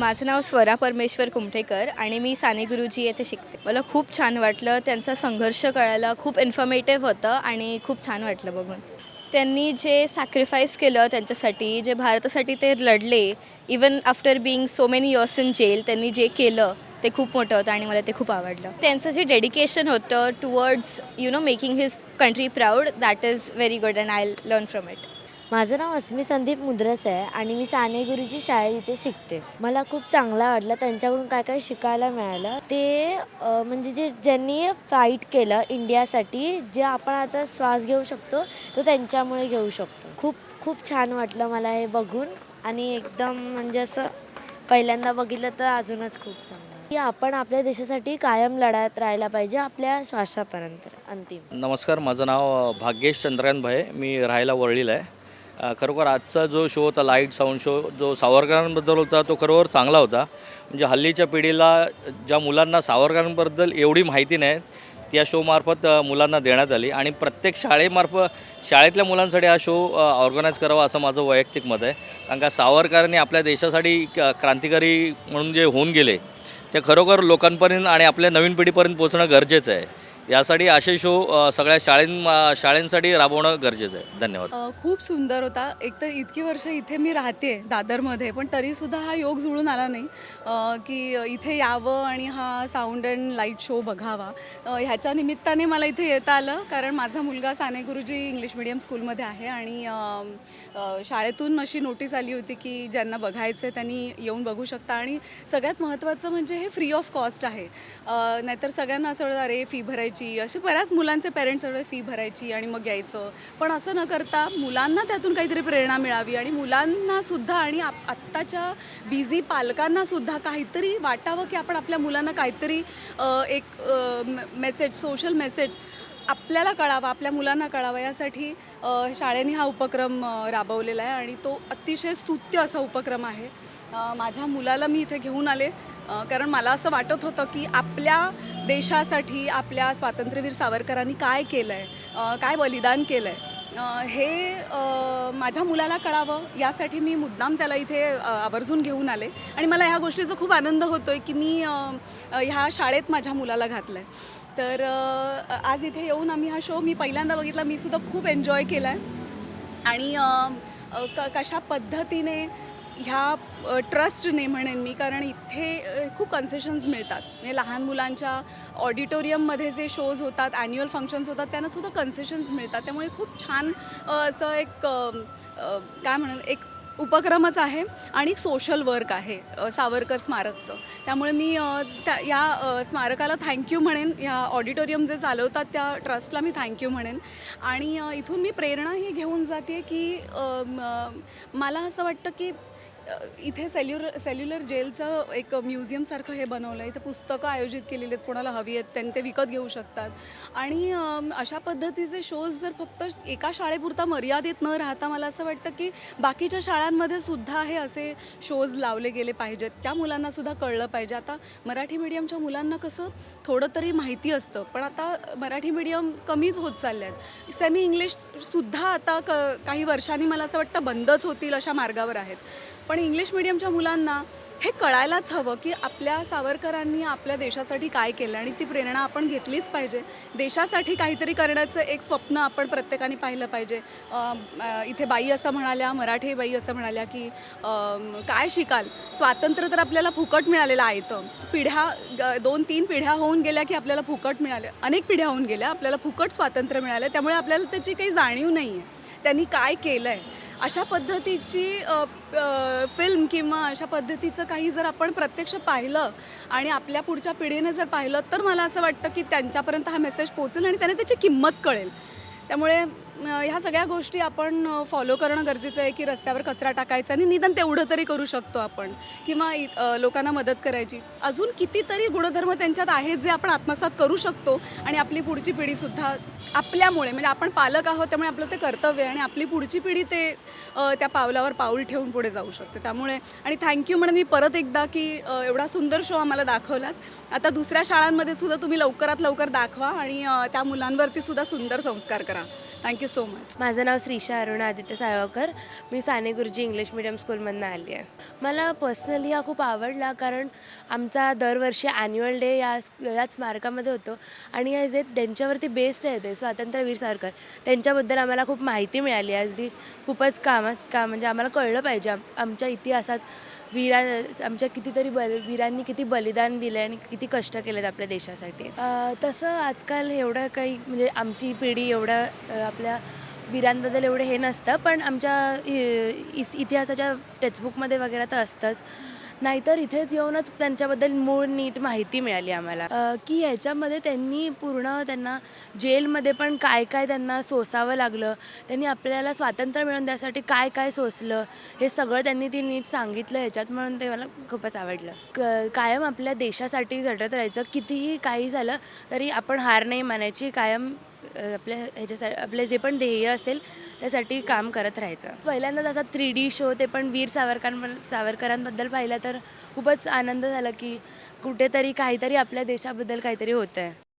माझं नाव स्वरा परमेश्वर कुमठेकर आणि मी साने गुरुजी येथे शिकते. मला खूप छान वाटलं त्यांचा संघर्ष कळायला खूप इन्फॉर्मेटिव्ह होतं आणि खूप छान वाटलं बघून. त्यांनी जे सॅक्रिफाईस केलं त्यांच्यासाठी जे भारतासाठी ते लढले even after being so many years in jail त्यांनी जे केलं ते खूप मोठं होतं आणि मला ते खूप आवडलं. त्यांचं जे डेडिकेशन होतं towards you know making his country proud that is very good and I learn from it माझं नाव अस्मी संदीप मुद्रस आहे आणि मी साने गुरुजी शाळेत इथे शिकते. मला खूप चांगला वाटलं त्यांच्याकडून काय काय शिकायला मिळालं. ते म्हणजे जे ज्यांनी फाईट केलं इंडियासाठी जे आपण आता श्वास घेऊ शकतो तो त्यांच्यामुळे घेऊ शकतो. खूप खूप छान वाटलं मला हे बघून आणि एकदम म्हणजे असं पहिल्यांदा बघितलं तर अजूनच खूप चांगलं की आपण आपल्या देशासाठी कायम लढत राहायला पाहिजे आपल्या श्वासापर्यंत अंतिम. नमस्कार माझं नाव भाग्येश चंद्रकांत भाई मी राहायला वळलेलं आहे. खरोखर आजचा जो शो होता लाइट साऊंड शो जो सावरकरांबद्दल होता तो खरोखर चांगला होता. म्हणजे हल्लीच्या पिढीला ज्या मुलांना सावरकरांबद्दल एवढी माहिती नाही त्या शोमार्फत मुलांना देण्यात आली. आणि प्रत्येक शाळेमार्फत शाळेतल्या मुलांसाठी हा शो ऑर्गनाईज करावा असं माझं वैयक्तिक मत आहे. कारण का सावरकरांनी आपल्या देशासाठी क- क्रांतिकारी म्हणून जे होऊन गेले ते खरोखर लोकांपर्यंत आणि आपल्या नवीन पिढीपर्यंत पोहोचणं गरजेचं आहे. यासाठी असे शो सगळ्या शाळें शाळेंसाठी राबवणं गरजेचं आहे. धन्यवाद. अ, खूप सुंदर होता. एकतर इतकी वर्ष इथे मी राहते दादरमध्ये पण तरीसुद्धा हा योग जुळून आला नाही. अ, की इथे यावं आणि हा साऊंड अँड लाइट शो बघावा. अ, ह्याच्या निमित्ताने मला इथे येता आलं कारण माझा मुलगा साने गुरुजी इंग्लिश मिडियम स्कूलमध्ये आहे आणि अ, अ, शाळेतून अशी नोटीस आली होती की ज्यांना बघायचं आहे त्यांनी येऊन बघू शकता. आणि सगळ्यात महत्त्वाचं म्हणजे हे फ्री ऑफ कॉस्ट आहे. अ, नाहीतर सगळ्यांना असं वाटतं अरे फी भरायची असे बऱ्याच मुलांचे पेरेंट्स एवढे फी भरायची आणि मग यायचं. पण असं न करता मुलांना त्यातून काहीतरी प्रेरणा मिळावी आणि मुलांना सुद्धा आणि आप- आत्ताच्या बिझी पालकांना सुद्धा काहीतरी वाटावं की आपण आपल्या मुलांना काहीतरी एक मेसेज सोशल मेसेज आपल्याला कळावा आपल्या मुलांना कळावा. यासाठी शाळेने हा उपक्रम राबवलेला आहे आणि तो अतिशय स्तुत्य असा उपक्रम आहे. माझ्या मुलाला मी इथे घेऊन आले. कारण मला असं वाटत होतं की आपल्या देशासाठी आपल्या स्वातंत्र्यवीर सावरकरांनी काय केलं आहे काय बलिदान केलं आहे हे माझ्या मुलाला कळावं यासाठी मी मुद्दाम त्याला इथे आवर्जून घेऊन आले. आणि मला ह्या गोष्टीचा खूप आनंद होतो आहे की मी ह्या शाळेत माझ्या मुलाला घातलं आहे तर आज इथे येऊन आम्ही हा शो मी पहिल्यांदा बघितला मी सुद्धा खूप एन्जॉय केला आहे आणि क कशा पद्धतीने ह्या ट्रस्टने म्हणेन मी कारण इथे खूप कन्सेशन्स मिळतात. म्हणजे लहान मुलांच्या ऑडिटोरियममध्ये जे शोज होतात ॲन्युअल फंक्शन्स होतात त्यांनासुद्धा कन्सेशन्स मिळतात. त्यामुळे खूप छान असं एक काय म्हणेल एक उपक्रमच आहे आणि सोशल वर्क आहे सावरकर स्मारकचं. त्यामुळे मी त्या या स्मारकाला थँक्यू म्हणेन. ह्या ऑडिटोरियम जे चालवतात त्या ट्रस्टला मी थँक्यू म्हणेन. आणि इथून मी प्रेरणा ही घेऊन जाते की मला असं वाटतं की इथे सेल्युलर सेल्युलर जेलचं एक म्युझियमसारखं हे बनवलं आहे इथं पुस्तकं आयोजित केलेली आहेत कोणाला हवी आहेत त्यांनी ते विकत घेऊ शकतात. आणि अशा पद्धतीचे शोज जर फक्त एका शाळेपुरता मर्यादित न राहता मला असं वाटतं की बाकीच्या शाळांमध्ये सुद्धा हे असे शोज लावले गेले पाहिजेत. त्या मुलांना सुद्धा कळलं पाहिजे. आता मराठी मीडियमच्या मुलांना कसं थोडं तरी माहिती असतं पण आता मराठी मीडियम कमीच होत चालले आहेत सेमी इंग्लिशसुद्धा आता क काही वर्षांनी मला असं वाटतं बंदच होतील अशा मार्गावर आहेत. पण इंग्लिश मिडियमच्या मुलांना हे कळायलाच हवं की आपल्या सावरकरांनी आपल्या देशासाठी काय केलं आणि ती प्रेरणा आपण घेतलीच पाहिजे. देशासाठी काहीतरी करण्याचं एक स्वप्न आपण प्रत्येकाने पाहिलं पाहिजे. इथे बाई असं म्हणाल्या मराठी बाई असं म्हणाल्या की काय शिकाल? स्वातंत्र्य तर आपल्याला फुकट मिळालेलं आहे तर पिढ्या ग- दोन तीन पिढ्या होऊन गेल्या की आपल्याला फुकट मिळाले. अनेक पिढ्या होऊन गेल्या आपल्याला फुकट स्वातंत्र्य मिळालं. त्यामुळे आपल्याला त्याची काही जाणीव नाही आहे त्यांनी काय केलं आहे अशा पद्धतीची फिल्म किंवा अशा पद्धतीचं काही जर आपण प्रत्यक्ष पाहिलं आणि आपल्या पुढच्या पिढीने जर पाहिलं तर मला असं वाटतं की त्यांच्यापर्यंत हा मेसेज पोचेल आणि त्यांना त्याची किंमत कळेल. त्यामुळे ह्या सगळ्या गोष्टी आपण फॉलो करणं गरजेचं आहे की रस्त्यावर कचरा टाकायचा आणि निदान तेवढं तरी करू शकतो आपण. किंवा इ- लोकांना मदत करायची. अजून कितीतरी गुणधर्म त्यांच्यात आहेत जे आपण आत्मसात करू शकतो आणि आपली पुढची पिढीसुद्धा आपल्यामुळे म्हणजे आपण पालक आहोत त्यामुळे आपलं ते कर्तव्य आहे आणि आपली पुढची पिढी ते त्या पावलावर पाऊल ठेवून पुढे जाऊ शकते. त्यामुळे आणि थँक्यू म्हणून मी परत एकदा की एवढा सुंदर शो आम्हाला दाखवलात. आता दुसऱ्या शाळांमध्ये सुद्धा तुम्ही लवकरात लवकर दाखवा आणि त्या मुलांवरती सुद्धा सुंदर संस्कार करा. थँक्यू सो मच माझं नाव श्रीशा अरुण आदित्य साळवकर मी साने गुरुजी इंग्लिश मिडियम स्कूलमधनं आली आहे. मला पर्सनली हा खूप आवडला कारण आमचा दरवर्षी ॲन्युअल डे या याच स्मारकामध्ये होतो आणि हे जे त्यांच्यावरती बेस्ड आहे ते स्वातंत्र्यवीर सावरकर त्यांच्याबद्दल आम्हाला खूप माहिती मिळाली. आज जी खूपच कामा का म्हणजे आम्हाला कळलं पाहिजे. आम आमच्या इतिहासात वीरा आमच्या कितीतरी बल वीरांनी किती बलिदान दिले आणि किती कष्ट केलेत आपल्या देशासाठी? तसं आजकाल एवढं काही म्हणजे आमची पिढी एवढं आपल्या वीरांबद्दल एवढं हे नसतं पण आमच्या इस- इतिहासाच्या टेक्स्टबुकमध्ये वगैरे तर असतंच. नाहीतर इथेच येऊनच त्यांच्याबद्दल मूळ नीट माहिती मिळाली आम्हाला. की ह्याच्यामध्ये त्यांनी पूर्ण त्यांना जेलमध्ये पण काय काय त्यांना सोसावं लागलं त्यांनी आपल्याला स्वातंत्र्य मिळवून द्यासाठी काय काय सोसलं हे सगळं त्यांनी ती नीट सांगितलं ह्याच्यात म्हणून ते मला खूपच आवडलं. क कायम आपल्या देशासाठी झटत राहायचं कितीही काही झालं तरी आपण हार नाही मानायची कायम आपल्या ह्याच्यासाठी आपले जे पण ध्येय असेल त्यासाठी काम करत राहायचं. पहिल्यांदाच असा थ्री डी शो ते पण वीर सावरकर सावरकरांबद्दल पाहिलं तर खूपच आनंद झाला की कुठेतरी काहीतरी आपल्या देशाबद्दल काहीतरी होतं आहे